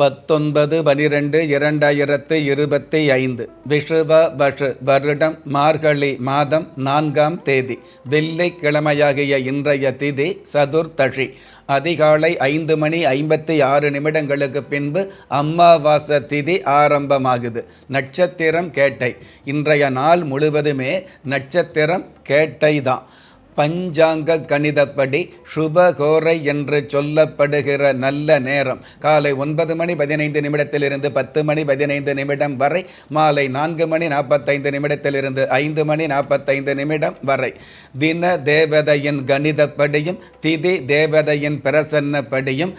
பத்தொன்பது பனிரெண்டு இரண்டாயிரத்து இருபத்தி ஐந்து. விஷுவ பஷு வருடம் மார்கழி மாதம் நான்காம் தேதி. வெள்ளிக்கிழமையாகிய இன்றைய திதி சதுர்த்தஷி அதிகாலை ஐந்து மணி ஐம்பத்தி ஆறு நிமிடங்களுக்கு பின்பு அம்மாவாச திதி ஆரம்பமாகுது. நட்சத்திரம் கேட்டை. இன்றைய நாள் முழுவதுமே நட்சத்திரம் கேட்டை தான். பஞ்சாங்க கணிதப்படி சுபகோரை என்று சொல்லப்படுகிற நல்ல நேரம். காலை ஒன்பது மணி பதினைந்து நிமிடத்திலிருந்து பத்து மணி பதினைந்து நிமிடம் வரை மாலை நான்கு மணி நாற்பத்தைந்து நிமிடத்திலிருந்து ஐந்து மணி நாற்பத்தைந்து நிமிடம் வரை. தின தேவதையின் கணிதப்படியும் திதி தேவதையின் பிரசன்னப்படியும்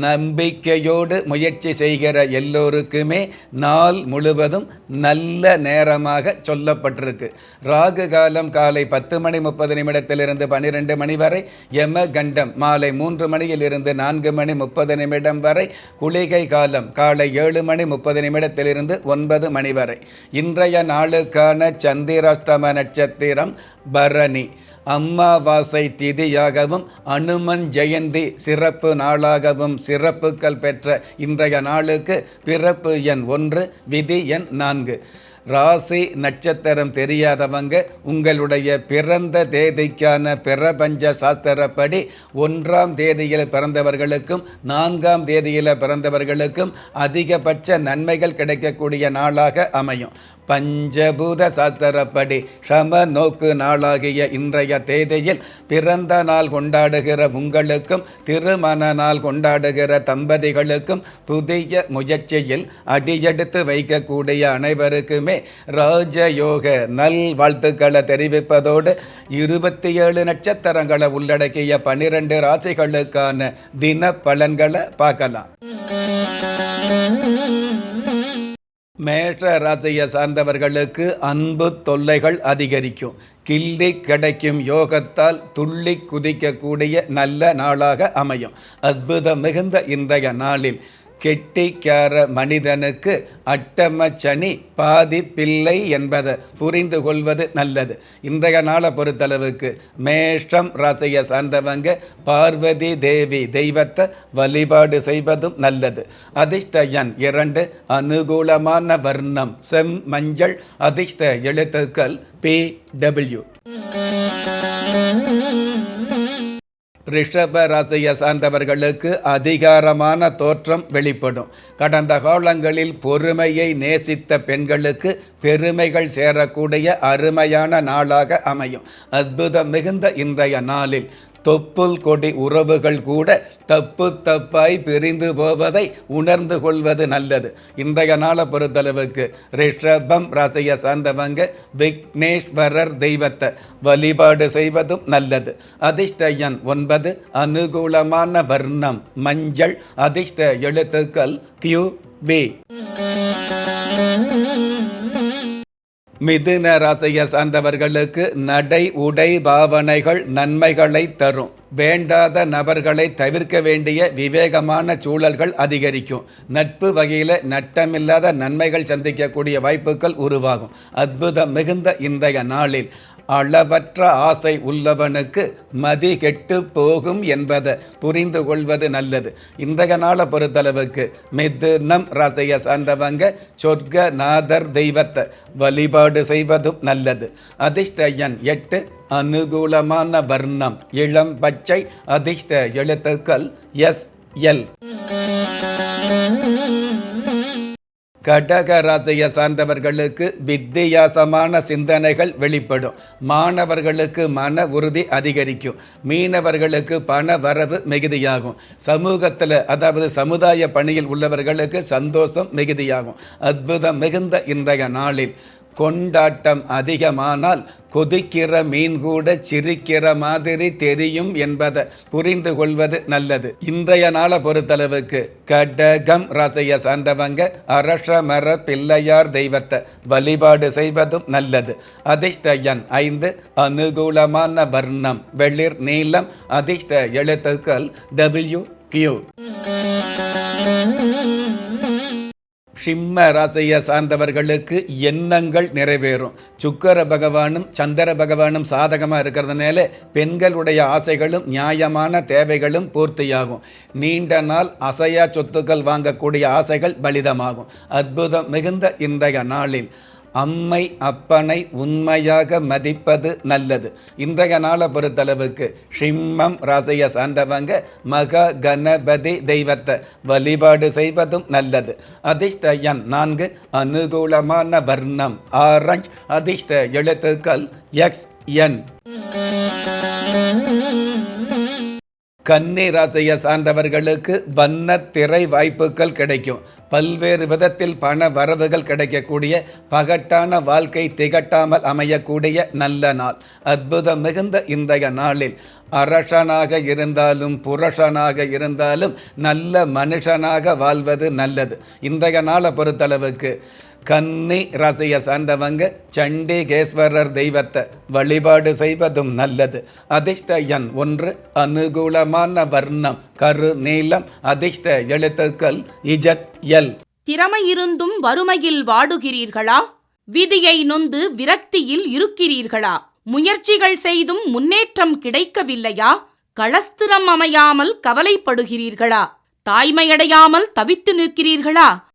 நம்பிக்கையோடு முயற்சி செய்கிற எல்லோருக்குமே நாள் முழுவதும் நல்ல நேரமாக சொல்லப்பட்டிருக்கு. ராகு காலம் காலை பத்து மணி முப்பது நிமிடத்திலிருந்து பன்னிரெண்டு மணி வரை யம கண்டம் மாலை மூன்று மணியிலிருந்து நான்கு மணி முப்பது நிமிடம் வரை குளிகை காலம் காலை ஏழு மணி முப்பது நிமிடத்திலிருந்து ஒன்பது மணி வரை. இன்றைய நாளுக்கான சந்திராஷ்டம நட்சத்திரம் பரணி. அம்மாவாசை திதியாகவும் அனுமன் ஜெயந்தி சிறப்பு நாளாகவும் சிறப்புகள் பெற்ற இன்றைய நாளுக்கு பிறப்பு எண் ஒன்று விதி எண் நான்கு. ராசி நட்சத்திரம் தெரியாதவங்க உங்களுடைய பிறந்த தேதிக்கான பிரபஞ்ச சாஸ்திரப்படி ஒன்றாம் தேதியில் பிறந்தவர்களுக்கும் நான்காம் தேதியில் பிறந்தவர்களுக்கும் அதிகபட்ச நன்மைகள் கிடைக்கக்கூடிய நாளாக அமையும். பஞ்சபூத சாஸ்திரப்படி ஷம நோக்கு நாளாகிய இன்றைய தேதியில் பிறந்த நாள் கொண்டாடுகிற உங்களுக்கும் திருமண நாள் கொண்டாடுகிற தம்பதிகளுக்கும் புதிய முயற்சியில் அடியெடுத்து வைக்கக்கூடிய அனைவருக்குமே ராஜயோக நல் வாழ்த்துக்களை தெரிவிப்பதோடு இருபத்தி ஏழு நட்சத்திரங்களை உள்ளடக்கிய பனிரெண்டு ராசிகளுக்கான தின பலன்களை பார்க்கலாம். மேஷ ராசியை சார்ந்தவர்களுக்கு அன்பு தொல்லைகள் அதிகரிக்கும். கிள்ளி கிடைக்கும் யோகத்தால் துள்ளி குதிக்கக்கூடிய நல்ல நாளாக அமையும். அற்புதம் மிகுந்த இன்றைய நாளில் கெட்டிக்கார மனிதனுக்கு அட்டம சனி பாதி பிள்ளை என்பதை புரிந்து கொள்வது நல்லது. இன்றைய நாளை பொறுத்தளவுக்கு மேஷம் ராசியை சார்ந்தவங்க பார்வதி தேவி தெய்வத்தை வழிபாடு செய்வதும் நல்லது. அதிர்ஷ்ட எண் இரண்டு அனுகூலமான வர்ணம் செம் மஞ்சள் அதிர்ஷ்ட எழுத்துக்கள் பி டபிள்யூ. ரிஷப ராசியை சார்ந்தவர்களுக்கு அதிகாரமான தோற்றம் வெளிப்படும். கடந்த காலங்களில் பொறுமையை நேசித்த பெண்களுக்கு பெருமைகள் சேரக்கூடிய அருமையான நாளாக அமையும். அற்புதம் மிகுந்த இன்றைய நாளில் தொப்புள் கொடி உறவுகள் கூட தப்பு தப்பாய் பிரிந்து போவதை உணர்ந்து கொள்வது நல்லது. இன்றைய நாளை பொறுத்தளவுக்கு ரிஷபம் ராசியை சார்ந்தவங்க விக்னேஸ்வரர் தெய்வத்தை வழிபாடு செய்வதும் நல்லது. அதிர்ஷ்டயன் ஒன்பது அனுகூலமான வர்ணம் மஞ்சள் அதிர்ஷ்ட எழுத்துக்கள் கியூ வி மிதுன ராசியை சார்ந்தவர்களுக்கு நடை உடை பாவனைகள் நன்மைகளை தரும். வேண்டாத நபர்களை தவிர்க்க வேண்டிய விவேகமான சூழல்கள் அதிகரிக்கும். நட்பு வகையில் நட்டமில்லாத நன்மைகள் சந்திக்கக்கூடிய வாய்ப்புகள் உருவாகும். அற்புதம் மிகுந்த இன்றைய நாளில். அளவற்ற ஆசை உள்ளவனுக்கு மதி கெட்டு போகும் என்பதை புரிந்து கொள்வது நல்லது. இன்றைய நாளை பொறுத்தளவுக்கு மிதுனம் ரசைய சார்ந்தவங்க சொர்க்க நாதர் தெய்வத்தை வழிபாடு செய்வதும் நல்லது. அதிர்ஷ்ட எண் எட்டு அனுகூலமான வர்ணம். இளம் பச்சை அதிர்ஷ்ட எழுத்துக்கள் எஸ் எல். கடக ராசியை சார்ந்தவர்களுக்கு வித்தியாசமான சிந்தனைகள் வெளிப்படும். மாணவர்களுக்கு மன உறுதி அதிகரிக்கும். மீனவர்களுக்கு பண வரவு மிகுதியாகும். சமூகத்தில் அதாவது சமுதாய பணியில் உள்ளவர்களுக்கு சந்தோஷம் மிகுதியாகும். அற்புதம் மிகுந்த இன்றைய நாளில். கொண்டாட்டம் அதிகமானால் கொதிக்கிற மீன் கூட சிரிக்கிற மாதிரி தெரியும் என்பதை புரிந்து கொள்வது நல்லது. இன்றைய நாளை பொறுத்தளவுக்கு கடகம் ராசியை சார்ந்தவங்க அரஷமர பிள்ளையார் தெய்வத்தை வழிபாடு செய்வதும் நல்லது. அதிர்ஷ்ட எண் ஐந்து அனுகூலமான வர்ணம் வெளிர் நீளம் அதிர்ஷ்ட எழுத்துக்கள் டபிள்யூ கியூ சிம்ம ராசியை சார்ந்தவர்களுக்கு எண்ணங்கள் நிறைவேறும். சுக்கர பகவானும் சந்திர பகவானும் சாதகமாக இருக்கிறதுனால பெண்களுடைய ஆசைகளும் நியாயமான தேவைகளும் பூர்த்தியாகும். நீண்ட நாள் அசையா சொத்துக்கள் வாங்கக்கூடிய ஆசைகள் பலிதமாகும். அற்புதம் மிகுந்த இன்றைய நாளில். அம்மை அப்பனை உண்மையாக மதிப்பது நல்லது. இன்றைய நாளை பொறுத்தளவுக்கு ஷிம்மம் ராசியை சார்ந்தவங்க மக கணபதி தெய்வத்தை வழிபாடு செய்வதும் நல்லது. அதிர்ஷ்ட எண் நான்கு அனுகூலமான வர்ணம். ஆரஞ்ச் அதிர்ஷ்ட எழுத்துக்கள் எக்ஸ் என். கன்னி ராசியை சார்ந்தவர்களுக்கு வண்ண திரை வாய்ப்புகள் கிடைக்கும். பல்வேறு விதத்தில் பண வரவுகள் கிடைக்கக்கூடிய பகட்டான வாழ்க்கை திகட்டாமல் அமையக்கூடிய நல்ல நாள். அற்புதம் மிகுந்த இன்றைய நாளில். அரசனாக இருந்தாலும் புருஷனாக இருந்தாலும் நல்ல மனுஷனாக வாழ்வது நல்லது. இன்றைய நாளை பொறுத்தளவுக்கு கன்னி ராசியை சார்ந்தவங்க சண்டிகேஸ்வரர் தெய்வத்தை வழிபாடு செய்வதும் நல்லது. அதிர்ஷ்ட எண் ஒன்று அனுகூலமான வர்ணம் கரு நீளம் அதிர்ஷ்ட எழுத்துக்கள் இஜட் எல். திறமை இருந்தும் வறுமையில் வாடுகிறீர்களா? விதியை நொந்து விரக்தியில் இருக்கிறீர்களா? முயற்சிகள் செய்தும் முன்னேற்றம் கிடைக்கவில்லையா? களஸ்திரம் அமையாமல் கவலைப்படுகிறீர்களா? தாய்மையடையாமல் தவித்து நிற்கிறீர்களா?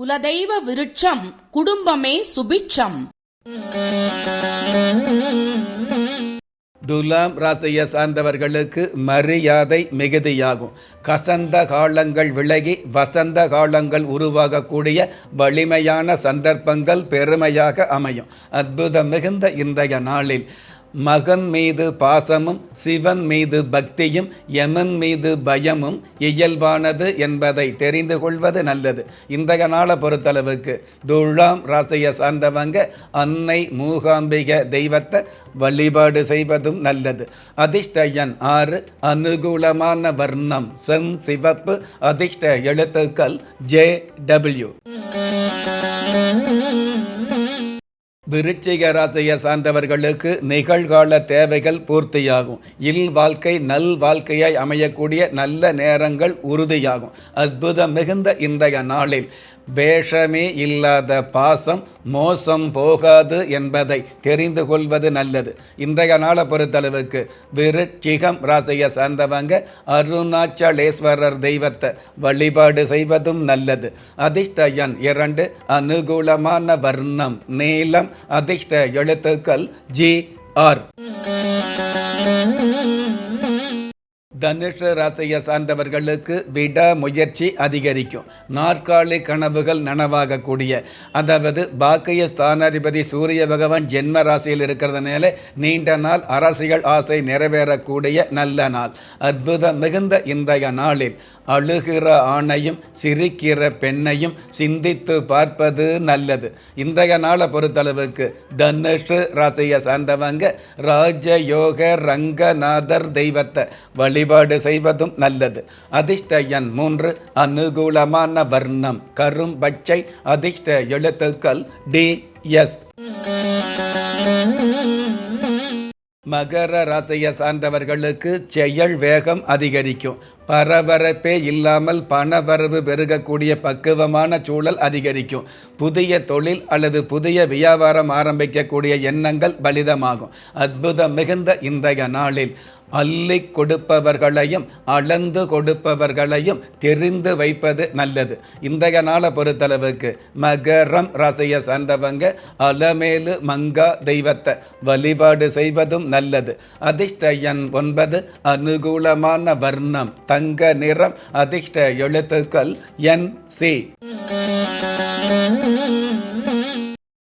குலதெய்வ விருட்சம் குடும்பமே சுபிட்சம். துலாம் ராசியை சார்ந்தவர்களுக்கு மரியாதை மிகுதியாகும். கசந்த காலங்கள் விலகி வசந்த காலங்கள் உருவாகக்கூடிய வலிமையான சந்தர்ப்பங்கள் பெருமையாக அமையும். அற்புதம் மிகுந்த இன்றைய நாளில். மகன் மீது பாசமும் சிவன் மீது பக்தியும் யமன் மீது பயமும் இயல்பானது என்பதை தெரிந்து கொள்வது நல்லது. இன்றைய நாளை பொறுத்தளவுக்கு துழாம் ராசியை சார்ந்தவங்க அன்னை மூகாம்பிக தெய்வத்தை வழிபாடு செய்வதும் நல்லது. அதிர்ஷ்டயன் ஆறு அனுகூலமான வர்ணம் செம் சிவப்பு அதிர்ஷ்ட எழுத்துக்கள் ஜே டபிள்யூ. விருச்சிக ராசியை சார்ந்தவர்களுக்கு நிகழ்கால தேவைகள் பூர்த்தியாகும். இல் வாழ்க்கை நல் வாழ்க்கையாய் அமையக்கூடிய நல்ல நேரங்கள் உறுதியாகும். அற்புதம் மிகுந்த இன்றைய நாளில் வேஷமே இல்லாத பாசம் மோசம் போகாது என்பதை தெரிந்து கொள்வது நல்லது. இன்றைய நாளை பொறுத்தளவுக்கு விருட்சிகம் ராசியை சார்ந்தவங்க அருணாச்சலேஸ்வரர் தெய்வத்தை வழிபாடு செய்வதும் நல்லது. அதிர்ஷ்ட எண் இரண்டு அனுகூலமான வர்ணம் நீளம் அதிர்ஷ்ட எழுத்துக்கள் ஜி ஆர். தனுஷ ராசியை சார்ந்தவர்களுக்கு விட முயற்சி அதிகரிக்கும். நாற்காலி கனவுகள் நனவாகக்கூடிய. அதாவது பாக்கிய ஸ்தானாதிபதி சூரிய பகவான் ஜென்ம ராசியில் இருக்கிறதுனால நீண்ட நாள் அரசியல் ஆசை நிறைவேறக்கூடிய நல்ல நாள். அற்புதம் மிகுந்த இன்றைய நாளில். அழுகிற ஆணையும் சிரிக்கிற பெண்ணையும் சிந்தித்து பார்ப்பது நல்லது. இன்றைய நாளை பொறுத்தளவுக்கு தனுஷு ராசியை சார்ந்தவங்க ராஜயோக ரங்கநாதர் தெய்வத்தை வழிபாடு செய்வதும் நல்லது. அதிர்ஷ்ட எண் மூன்று அனுகூலமான வர்ணம் கரும் பச்சை அதிர்ஷ்ட எழுத்துக்கள் டி எஸ். மகர ராசியை சார்ந்தவர்களுக்கு செயல் வேகம் அதிகரிக்கும். பரபரப்பே இல்லாமல் பணவரவு பெருகக்கூடிய பக்குவமான சூழல் அதிகரிக்கும். புதிய தொழில் அல்லது புதிய வியாபாரம் ஆரம்பிக்கக்கூடிய எண்ணங்கள் பலிதமாகும். அற்புதம் மிகுந்த இன்றைய நாளில் அள்ளி கொடுப்பவர்களையும் அளந்து கொடுப்பவர்களையும் தெரிந்து வைப்பது நல்லது. இன்றைய நாளை பொறுத்தளவுக்கு மகரம் ராசியை சார்ந்தவங்க அலமேலு மங்கா தெய்வத்தை வழிபாடு செய்வதும் நல்லது. அதிர்ஷ்ட எண் ஒன்பது அனுகூலமான வர்ணம் தங்க நிறம் அதிர்ஷ்ட எழுத்துக்கள் என் சி.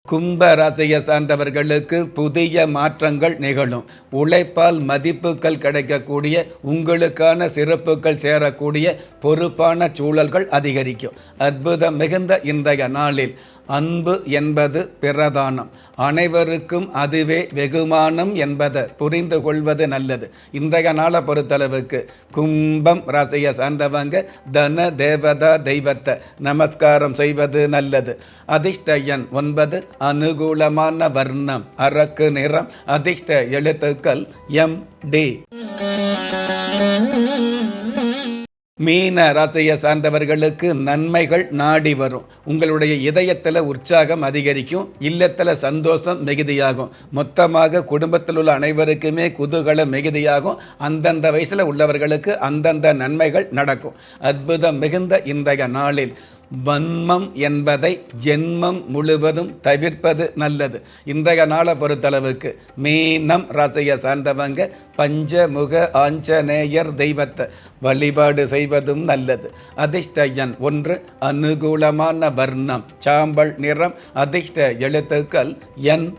கும்ப ராசியை சார்ந்தவர்களுக்கு புதிய மாற்றங்கள் நிகழும். உழைப்பால் மதிப்புகள் கிடைக்கக்கூடிய உங்களுக்கான சிறப்புகள் சேரக்கூடிய பொறுப்பான சூழல்கள் அதிகரிக்கும். அற்புதம் மிகுந்த இன்றைய நாளில். அன்பு என்பது பிரதானம். அனைவருக்கும் அதுவே வெகுமானம் என்பதை புரிந்து கொள்வது நல்லது. இன்றைய நாளை பொறுத்தளவுக்கு கும்பம் ராசியை சார்ந்தவங்க தன தேவதா தெய்வத்தை நமஸ்காரம் செய்வது நல்லது. அதிர்ஷ்டயன் ஒன்பது அனுகூலமான வர்ணம் அரக்கு நிறம் அதிர்ஷ்ட எழுத்துக்கள் எம் டி. மீன ராசியை சார்ந்தவர்களுக்கு நன்மைகள் நாடி வரும். உங்களுடைய இதயத்தில் உற்சாகம் அதிகரிக்கும் இல்லத்தில் சந்தோஷம் மிகுதியாகும். மொத்தமாக குடும்பத்தில் உள்ள அனைவருக்குமே குதூகலம் மிகுதியாகும். அந்தந்த வயசில் உள்ளவர்களுக்கு அந்தந்த நன்மைகள் நடக்கும். அற்புதம் மிகுந்த இன்றைய நாளில். வன்மம் என்பதை ஜென்மம் முழுவதும் தவிர்ப்பது நல்லது. இன்றைய நாளை பொறுத்தளவுக்கு மீனம் ராசியை சார்ந்தவங்க பஞ்சமுக ஆஞ்சநேயர் தெய்வத்தை வழிபாடு செய்வதும் நல்லது. அதிர்ஷ்ட எண் ஒன்று அனுகூலமான வர்ணம் சாம்பல் நிறம் அதிர்ஷ்ட எழுத்துக்கள் என்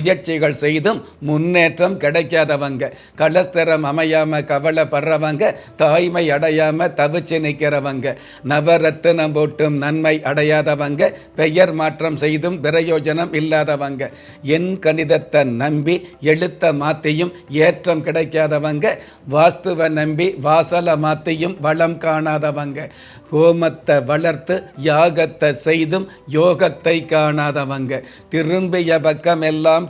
முயற்சிகள் செய்தும் முன்னேற்றம் கிடைக்காதவங்க. கலஸ்தரம் அமையாமல் கவலைப்படுறவங்க தாய்மை அடையாமல் தவிச்சு நிற்கிறவங்க நவரத்தினம் போட்டும் நன்மை அடையாதவங்க பெயர் மாற்றம் செய்தும் பிரயோஜனம் இல்லாதவங்க. என் கணிதத்தை நம்பி எழுத்த மாத்தியும் ஏற்றம் கிடைக்காதவங்க. வாஸ்துவை நம்பி வாசலை மாத்தியும் வளம் காணாதவங்க. ஹோமத்தை வளர்த்து யாகத்தை செய்தும் யோகத்தை காணாதவங்க. திரும்பிய பக்கம் எல்லாம்